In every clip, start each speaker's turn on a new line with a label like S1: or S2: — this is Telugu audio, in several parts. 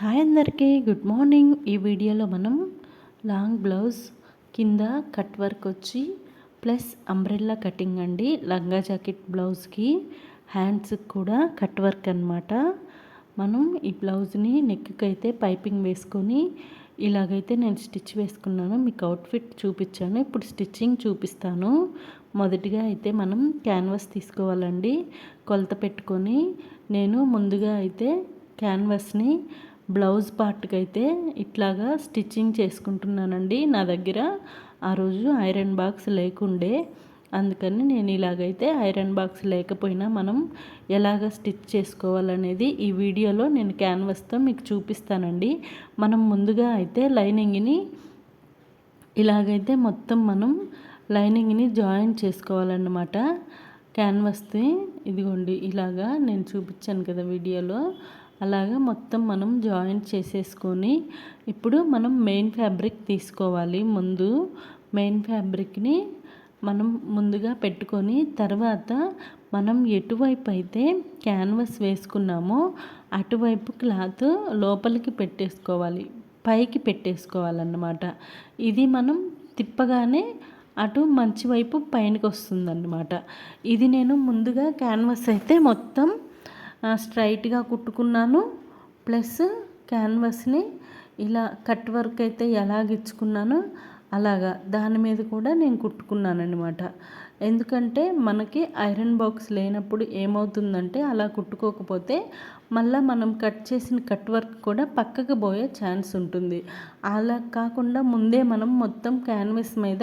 S1: హాయ్ అందరికీ గుడ్ మార్నింగ్. ఈ వీడియోలో మనం లాంగ్ బ్లౌజ్ కింద కట్ వర్క్ వచ్చి ప్లస్ అంబ్రెల్లా కటింగ్ అండి. లంగా జాకెట్ బ్లౌజ్కి హ్యాండ్స్కి కూడా కట్ వర్క్ అనమాట మనం ఈ బ్లౌజ్ని నెక్కి అయితే పైపింగ్ వేసుకొని ఇలాగైతే నేను స్టిచ్ వేసుకున్నాను. మీకు అవుట్ఫిట్ చూపించాను. ఇప్పుడు స్టిచ్చింగ్ చూపిస్తాను. మొదటిగా అయితే మనం క్యాన్వాస్ తీసుకోవాలండి. కొలత పెట్టుకొని నేను ముందుగా అయితే క్యాన్వాస్ని బ్లౌజ్ పార్ట్కి అయితే ఇట్లాగా స్టిచ్చింగ్ చేసుకుంటున్నానండి. నా దగ్గర ఆ రోజు ఐరన్ బాక్స్ లేకుండే అందుకని నేను ఇలాగైతే ఐరన్ బాక్స్ లేకపోయినా మనం ఎలాగ స్టిచ్ చేసుకోవాలనేది ఈ వీడియోలో నేను క్యాన్వాస్తో మీకు చూపిస్తానండి. మనం ముందుగా అయితే లైనింగ్ని ఇలాగైతే మొత్తం మనం లైనింగ్ని జాయిన్ చేసుకోవాలన్నమాట. క్యాన్వస్ని ఇదిగోండి ఇలాగా నేను చూపించాను కదా వీడియోలో. అలాగా మొత్తం మనం జాయింట్ చేసేసుకొని ఇప్పుడు మనం మెయిన్ ఫ్యాబ్రిక్ తీసుకోవాలి. ముందు మెయిన్ ఫ్యాబ్రిక్ని మనం ముందుగా పెట్టుకొని తర్వాత మనం ఎటువైపు అయితే క్యాన్వాస్ వేసుకున్నామో అటువైపు క్లాత్ లోపలికి పెట్టేసుకోవాలి. పైకి పెట్టేసుకోవాలన్నమాట. ఇది మనం తిప్పగానే అటు మంచి వైపు పైనకి వస్తుందన్నమాట ఇది నేను ముందుగా క్యాన్వస్ అయితే మొత్తం స్ట్రైట్గా కుట్టుకున్నాను. ప్లస్ క్యాన్వాస్ని ఇలా కట్ వర్క్ అయితే ఎలాగిచ్చుకున్నానో అలాగా దాని మీద కూడా నేను కుట్టుకున్నాను అనమాట ఎందుకంటే మనకి ఐరన్ బాక్స్ లేనప్పుడు ఏమవుతుందంటే అలా కుట్టుకోకపోతే మళ్ళీ మనం కట్ చేసిన కట్ వర్క్ కూడా పక్కకు పోయే ఛాన్స్ ఉంటుంది. అలా కాకుండా ముందే మనం మొత్తం క్యాన్వాస్ మీద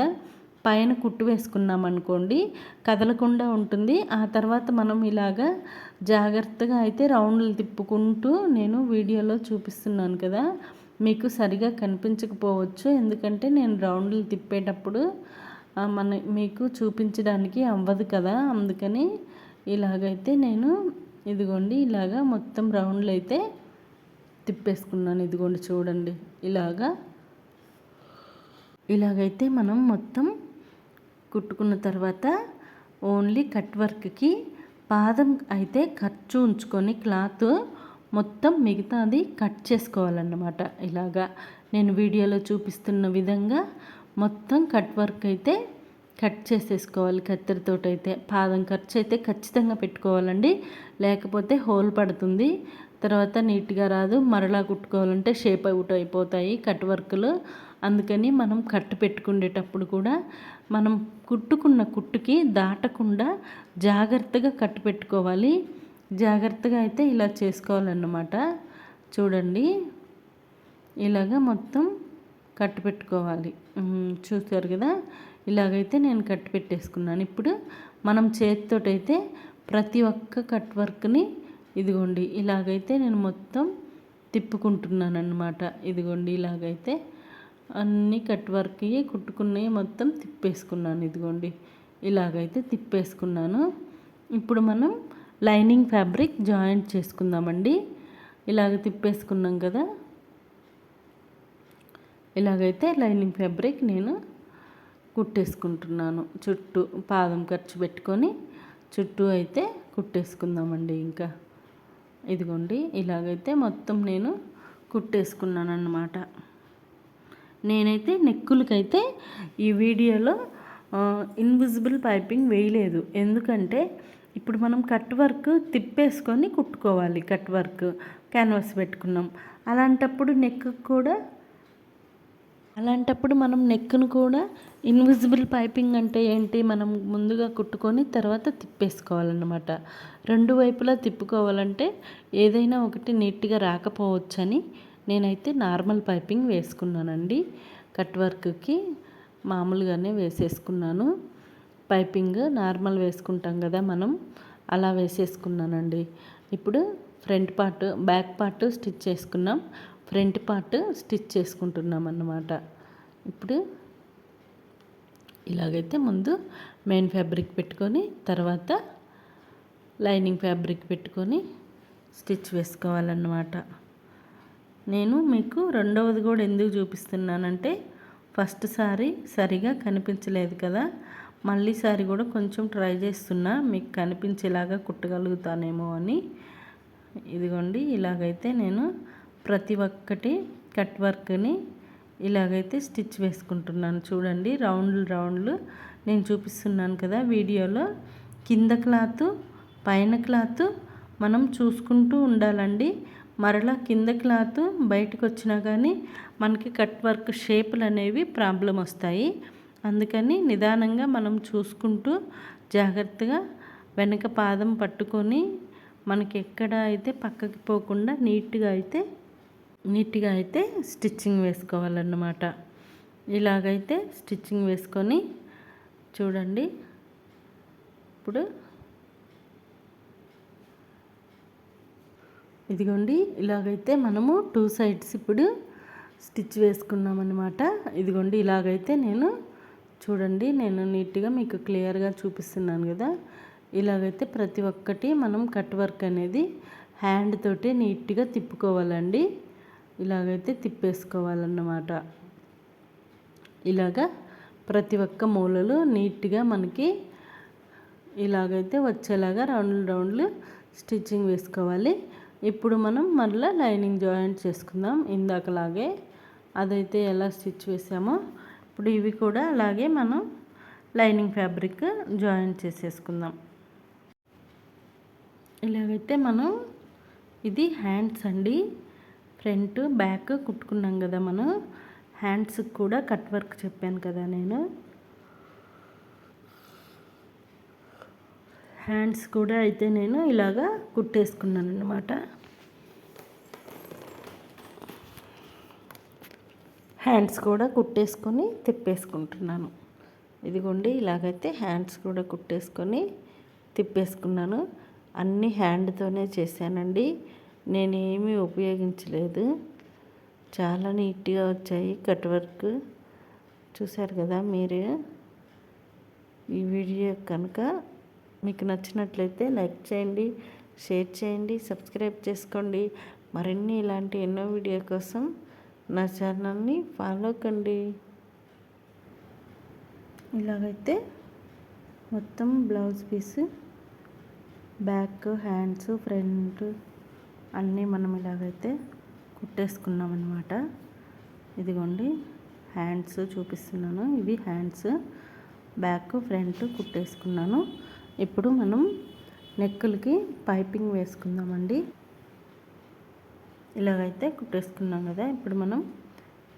S1: పైన కుట్టు వేసుకున్నాం అనుకోండి కదలకుండా ఉంటుంది. ఆ తర్వాత మనం ఇలాగా జాగ్రత్తగా అయితే రౌండ్లు తిప్పుకుంటూ నేను వీడియోలో చూపిస్తున్నాను కదా మీకు సరిగా కనిపించకపోవచ్చు. ఎందుకంటే నేను రౌండ్లు తిప్పేటప్పుడు మన మీకు చూపించడానికి అవ్వదు కదా. అందుకని ఇలాగైతే నేను ఇదిగోండి ఇలాగా మొత్తం రౌండ్లు అయితే తిప్పేసుకున్నాను. ఇదిగోండి చూడండి ఇలాగా. ఇలాగైతే మనం మొత్తం కుట్టుకున్న తర్వాత ఓన్లీ కట్ వర్క్కి పాదం అయితే ఖర్చు ఉంచుకొని క్లాత్ మొత్తం మిగతాది కట్ చేసుకోవాలన్నమాట. ఇలాగా నేను వీడియోలో చూపిస్తున్న విధంగా మొత్తం కట్ వర్క్ అయితే కట్ చేసేసుకోవాలి. కత్తెరతో అయితే పాదం ఖర్చు అయితే ఖచ్చితంగా పెట్టుకోవాలండి. లేకపోతే హోల్ పడుతుంది. తర్వాత నీట్గా రాదు. మరలా కుట్టుకోవాలంటే షేప్ అవుట్ అయిపోతాయి కట్ వర్క్లు. అందుకని మనం కట్టు పెట్టుకునేటప్పుడు కూడా మనం కుట్టుకున్న కుట్టుకి దాటకుండా జాగ్రత్తగా కట్టు పెట్టుకోవాలి. జాగ్రత్తగా అయితే ఇలా చేసుకోవాలన్నమాట. చూడండి. ఇలాగ మొత్తం కట్టు పెట్టుకోవాలి. చూస్తారు కదా? ఇలాగైతే నేను కట్టు పెట్టేసుకున్నాను. ఇప్పుడు మనం చేతితోటైతే ప్రతి ఒక్క కట్ వర్క్ని ఇదిగోండి ఇలాగైతే నేను మొత్తం తిప్పుకుంటున్నాను అన్నమాట ఇదిగోండి ఇలాగైతే అన్నీ కట్ వర్క్ కుట్టుకున్నవి మొత్తం తిప్పేసుకున్నాను ఇదిగోండి. ఇలాగైతే తిప్పేసుకున్నాను. ఇప్పుడు మనం లైనింగ్ ఫ్యాబ్రిక్ జాయింట్ చేసుకుందామండి. ఇలాగ తిప్పేసుకున్నాం కదా. ఇలాగైతే లైనింగ్ ఫ్యాబ్రిక్ నేను కుట్టేసుకుంటున్నాను. చుట్టూ పాదం ఖర్చు పెట్టుకొని చుట్టూ అయితే కుట్టేసుకుందామండి ఇంకా. ఇదిగోండి ఇలాగైతే మొత్తం నేను కుట్టేసుకున్నాను అన్నమాట నేనైతే నెక్కులకైతే ఈ వీడియోలో ఇన్విజిబుల్ పైపింగ్ వేయలేదు. ఎందుకంటే ఇప్పుడు మనం కట్ వర్క్ తిప్పేసుకొని కుట్టుకోవాలి కట్ వర్క్ క్యాన్వాస్ పెట్టుకున్నాం. అలాంటప్పుడు నెక్ కూడా అలాంటప్పుడు మనం నెక్ను కూడా ఇన్విజిబుల్ పైపింగ్ అంటే ఏంటి మనం ముందుగా కుట్టుకొని తర్వాత తిప్పేసుకోవాలన్నమాట. రెండు వైపులా తిప్పుకోవాలంటే ఏదైనా ఒకటి నీట్గా రాకపోవచ్చని నేనైతే నార్మల్ పైపింగ్ వేసుకున్నానండి. కట్ వర్క్కి మామూలుగానే వేసేసుకున్నాను. పైపింగ్ నార్మల్ వేసుకుంటాం కదా మనం అలా వేసేసుకున్నానండి. ఇప్పుడు front part back part stitch చేసుకున్నాం. ఫ్రంట్ పార్ట్ స్టిచ్ చేసుకుంటున్నాం అన్నమాట. ఇప్పుడు ఇలాగైతే ముందు మెయిన్ ఫ్యాబ్రిక్ పెట్టుకొని తర్వాత లైనింగ్ ఫ్యాబ్రిక్ పెట్టుకొని స్టిచ్ వేసుకోవాలన్నమాట. నేను మీకు రెండవది కూడా ఎందుకు చూపిస్తున్నానంటే ఫస్ట్ సారి సరిగా కనిపించలేదు కదా. మళ్ళీసారి కూడా కొంచెం ట్రై చేస్తున్నా మీకు కనిపించేలాగా కుట్టగలుగుతానేమో అని. ఇదిగోండి ఇలాగైతే నేను ప్రతి ఒక్కటి కట్ వర్క్ని ఇలాగైతే స్టిచ్ వేసుకుంటున్నాను. చూడండి రౌండ్లు రౌండ్లు నేను చూపిస్తున్నాను కదా వీడియోలో. కింద క్లాత్ పైన క్లాత్ మనం చూసుకుంటూ ఉండాలండి. మరలా కింద క్లాత్ బయటకు వచ్చినా కానీ మనకి కట్ వర్క్ షేపులు అనేవి ప్రాబ్లం వస్తాయి. అందుకని నిదానంగా మనం చూసుకుంటూ జాగ్రత్తగా వెనక పాదం పట్టుకొని మనకి ఎక్కడ అయితే పక్కకి పోకుండా నీట్గా అయితే నీట్గా అయితే స్టిచ్చింగ్ వేసుకోవాలన్నమాట. ఇలాగైతే స్టిచ్చింగ్ వేసుకొని చూడండి. ఇప్పుడు ఇదిగోండి ఇలాగైతే మనము టూ సైడ్స్ ఇప్పుడు స్టిచ్ వేసుకున్నాం అనమాట ఇదిగోండి ఇలాగైతే నేను చూడండి నేను నీట్గా మీకు క్లియర్గా చూపిస్తున్నాను కదా. ఇలాగైతే ప్రతి ఒక్కటి మనం కట్ వర్క్ అనేది హ్యాండ్ తోటి నీట్గా తిప్పుకోవాలండి. ఇలాగైతే తిప్పేసుకోవాలన్నమాట. ఇలాగా ప్రతి ఒక్క మూలలు నీట్గా మనకి ఇలాగైతే వచ్చేలాగా రౌండ్లు రౌండ్లు స్టిచ్చింగ్ వేసుకోవాలి. ఇప్పుడు మనం మళ్ళీ లైనింగ్ జాయింట్ చేసుకుందాం. ఇందాకలాగే అదైతే ఎలా స్టిచ్ వేసామో ఇప్పుడు ఇవి కూడా అలాగే మనం లైనింగ్ ఫ్యాబ్రిక్ జాయింట్ చేసేసుకుందాం. ఇలాగైతే మనం ఇది హ్యాండ్స్ అండి. ఫ్రంట్ బ్యాక్ కుట్టుకున్నాం కదా మనం. హ్యాండ్స్కి కూడా కట్ వర్క్ చెప్పాను కదా నేను. హ్యాండ్స్ కూడా అయితే నేను ఇలాగా కుట్టేసుకున్నాను అనమాట హ్యాండ్స్ కూడా కుట్టేసుకొని తిప్పేసుకుంటున్నాను. ఇదిగోండి ఇలాగైతే హ్యాండ్స్ కూడా కుట్టేసుకొని తిప్పేసుకున్నాను. అన్ని హ్యాండ్తోనే చేశానండి. నేనేమీ ఉపయోగించలేదు. చాలా నీట్గా వచ్చాయి కట్ వర్క్. చూశారు కదా మీరు? ఈ వీడియో కనుక మీకు నచ్చినట్లయితే లైక్ చేయండి షేర్ చేయండి సబ్స్క్రైబ్ చేసుకోండి. మరిన్ని ఇలాంటి ఎన్నో వీడియో కోసం నా ఛానల్ని ఫాలో కండి. ఇలాగైతే మొత్తం blouse piece back hands front అన్నీ మనం ఇలాగైతే కుట్టేసుకున్నాం అనమాట ఇదిగోండి హ్యాండ్స్ చూపిస్తున్నాను. ఇవి హ్యాండ్స్ బ్యాక్ ఫ్రంట్ కుట్టేసుకున్నాను. ఇప్పుడు మనం నెక్కులకి పైపింగ్ వేసుకుందామండి. ఇలాగైతే కుట్టేసుకున్నాం కదా ఇప్పుడు మనం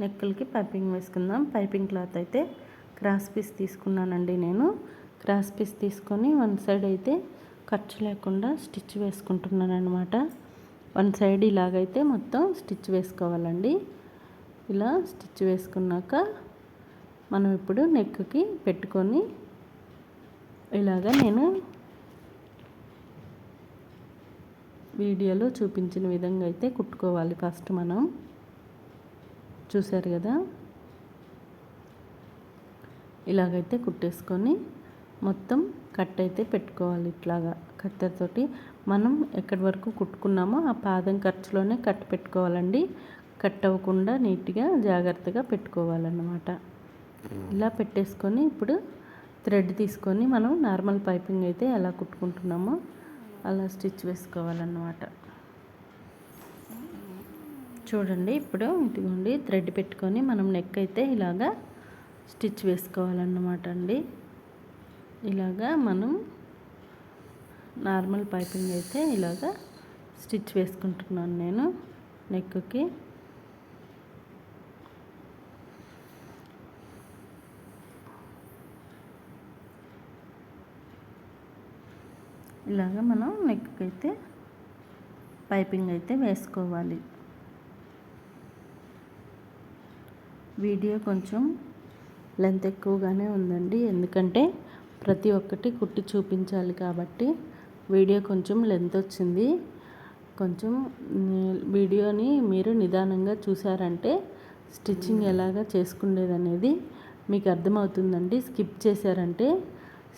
S1: నెక్కులకి పైపింగ్ వేసుకుందాం. పైపింగ్ క్లాత్ అయితే క్రాస్ పీస్ తీసుకున్నానండి నేను. క్రాస్ పీస్ తీసుకొని వన్ సైడ్ అయితే ఖర్చు లేకుండా స్టిచ్ వేసుకుంటున్నాను అనమాట వన్ సైడ్ ఇలాగైతే మొత్తం స్టిచ్ వేసుకోవాలండి. ఇలా స్టిచ్ వేసుకున్నాక మనం ఇప్పుడు నెక్కి పెట్టుకొని ఇలాగా నేను వీడియోలో చూపించిన విధంగా అయితే కుట్టుకోవాలి ఫస్ట్ మనం. చూసారు కదా? ఇలాగైతే కుట్టేసుకొని మొత్తం కట్ అయితే పెట్టుకోవాలి ఇట్లాగా. కత్తెరతోటి మనం ఎక్కడి వరకు కుట్టుకున్నామో ఆ పాదం ఖర్చులోనే కట్ పెట్టుకోవాలండి. కట్ అవ్వకుండా నీట్గా జాగ్రత్తగా పెట్టుకోవాలన్నమాట. ఇలా పెట్టేసుకొని ఇప్పుడు థ్రెడ్ తీసుకొని మనం నార్మల్ పైపింగ్ అయితే ఎలా కుట్టుకుంటున్నామో అలా స్టిచ్ వేసుకోవాలన్నమాట. చూడండి ఇప్పుడు ఇదిగోండి థ్రెడ్ పెట్టుకొని మనం నెక్ అయితే ఇలాగా స్టిచ్ వేసుకోవాలన్నమాట అండి. ఇలాగా మనం నార్మల్ పైపింగ్ అయితే ఇలాగా స్టిచ్ వేసుకుంటున్నాను నేను నెక్కి ఇలాగ మనం నెక్కి అయితే పైపింగ్ అయితే వేసుకోవాలి. వీడియో కొంచెం లెంత్ ఎక్కువగానే ఉందండి. ఎందుకంటే ప్రతి ఒక్కటి కుట్టి చూపించాలి కాబట్టి వీడియో కొంచెం లెంత్ వచ్చింది. కొంచెం వీడియోని మీరు నిదానంగా చూసారంటే స్టిచ్చింగ్ ఎలాగా చేసుకునేదనేది మీకు అర్థమవుతుందండి. స్కిప్ చేశారంటే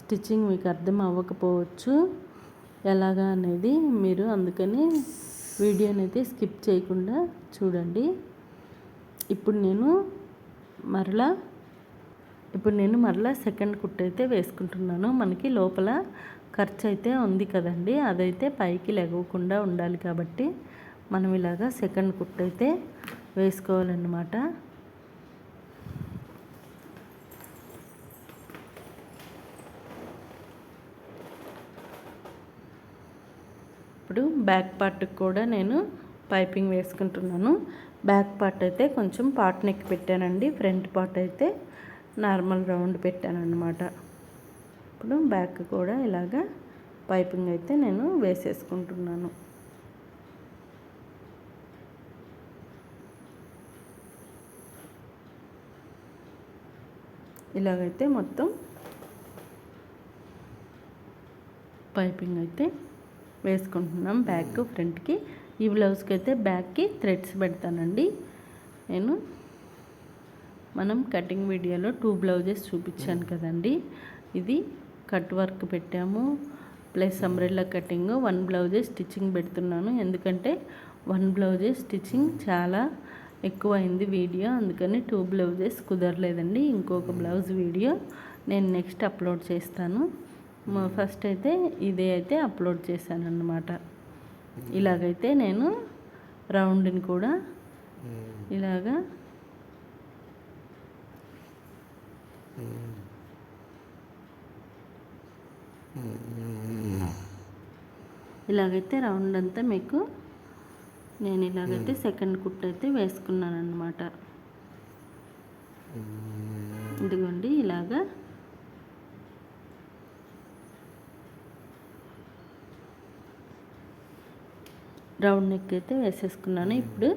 S1: స్టిచ్చింగ్ మీకు అర్థం అవ్వకపోవచ్చు. ఎలాగా అనేది మీరు అందుకని వీడియోని అయితే స్కిప్ చేయకుండా చూడండి. ఇప్పుడు నేను మరలా ఇప్పుడు నేను మరలా సెకండ్ కుట్ అయితే వేసుకుంటున్నాను. మనకి లోపల ఖర్చు అయితే ఉంది కదండి. అదైతే పైకి లెగవకుండా ఉండాలి కాబట్టి మనం ఇలాగా సెకండ్ కుట్ అయితే వేసుకోవాలన్నమాట. ఇప్పుడు బ్యాక్ పార్ట్కి కూడా నేను పైపింగ్ వేసుకుంటున్నాను. బ్యాక్ పార్ట్ అయితే కొంచెం పార్ట్ నెక్ పెట్టానండి. ఫ్రంట్ పార్ట్ అయితే నార్మల్ రౌండ్ పెట్టాను ఇప్పుడు బ్యాక్ కూడా ఇలాగా పైపింగ్ అయితే నేను వేసేసుకుంటున్నాను. ఇలాగైతే మొత్తం పైపింగ్ అయితే వేసుకుంటున్నాం బ్యాక్ ఫ్రంట్కి. ఈ బ్లౌజ్కి అయితే బ్యాక్కి థ్రెడ్స్ పెడతానండి. నేను మనం కటింగ్ వీడియోలో టూ బ్లౌజెస్ చూపించాను కదండి. ఇది కట్ వర్క్ పెట్టాము. ప్లస్ అంబ్రెల్లా కటింగ్ వన్ బ్లౌజే స్టిచ్చింగ్ పెడుతున్నాను. ఎందుకంటే వన్ బ్లౌజే స్టిచ్చింగ్ చాలా ఎక్కువ అయింది వీడియో. అందుకని టూ బ్లౌజెస్ కుదరలేదండి. ఇంకొక బ్లౌజ్ వీడియో నేను నెక్స్ట్ అప్లోడ్ చేస్తాను. ఫస్ట్ అయితే ఇదే అయితే అప్లోడ్ చేశాను అన్నమాట ఇలాగైతే నేను రౌండ్ని కూడా ఇలాగా ఇలాగైతే రౌండ్ అంతా మీకు నేను ఇలాగైతే సెకండ్ కుట్ అయితే వేసుకున్నాను అనమాట ఇదిగోండి ఇలాగా రౌండ్ నెక్ అయితే వేసేసుకున్నాను. ఇప్పుడు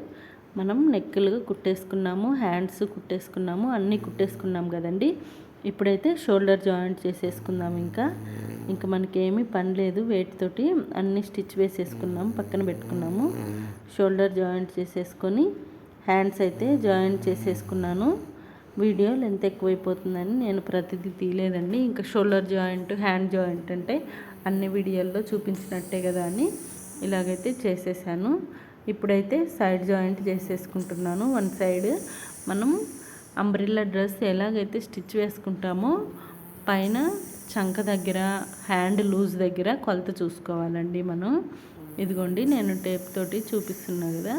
S1: మనం నెక్కులుగా కుట్టేసుకున్నాము హ్యాండ్స్ కుట్టేసుకున్నాము అన్నీ కుట్టేసుకున్నాం కదండి. ఇప్పుడైతే షోల్డర్ జాయింట్ చేసేసుకుందాం ఇంకా. ఇంకా మనకేమీ పని లేదు వేటితోటి అన్ని స్టిచ్ వేసేసుకున్నాము పక్కన పెట్టుకున్నాము. షోల్డర్ జాయింట్ చేసేసుకొని హ్యాండ్స్ అయితే జాయింట్ చేసేసుకున్నాను. వీడియో లెంత్ ఎక్కువైపోతుందని నేను ప్రతిదీ తీయలేదండి. ఇంకా షోల్డర్ జాయింట్ హ్యాండ్ జాయింట్ అంటే అన్ని వీడియోల్లో చూపించినట్టే కదా అని. ఇలాగైతే చేసేసాను. ఇప్పుడైతే సైడ్ జాయింట్ చేసేసుకుంటున్నాను. వన్ సైడ్ మనం అంబ్రిల్లా డ్రెస్ ఎలాగైతే స్టిచ్ వేసుకుంటామో పైన చంక దగ్గర హ్యాండ్ లూజ్ దగ్గర కొలత చూసుకోవాలండి మనం. ఇదిగోండి నేను టేప్ తోటి చూపిస్తున్నా కదా.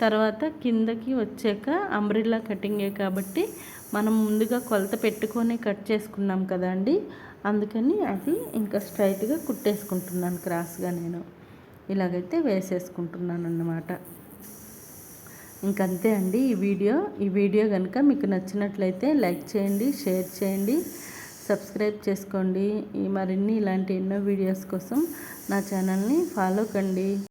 S1: తర్వాత కిందకి వచ్చాక అంబ్రిల్లా కటింగే కాబట్టి మనం ముందుగా కొలత పెట్టుకొని కట్ చేసుకున్నాం కదండి. అందుకని అది ఇంకా స్ట్రైట్గా కుట్టేసుకుంటున్నాను క్రాస్గా నేను. ఇలాగైతే వేసేసుకుంటున్నాను అన్నమాట ఇంకంతే అండి ఈ వీడియో. ఈ వీడియో కనుక మీకు నచ్చినట్లయితే లైక్ చేయండి షేర్ చేయండి సబ్స్క్రైబ్ చేసుకోండి. మరిన్ని ఇలాంటి ఎన్నో వీడియోస్ కోసం నా ఛానల్ని ఫాలో కండి.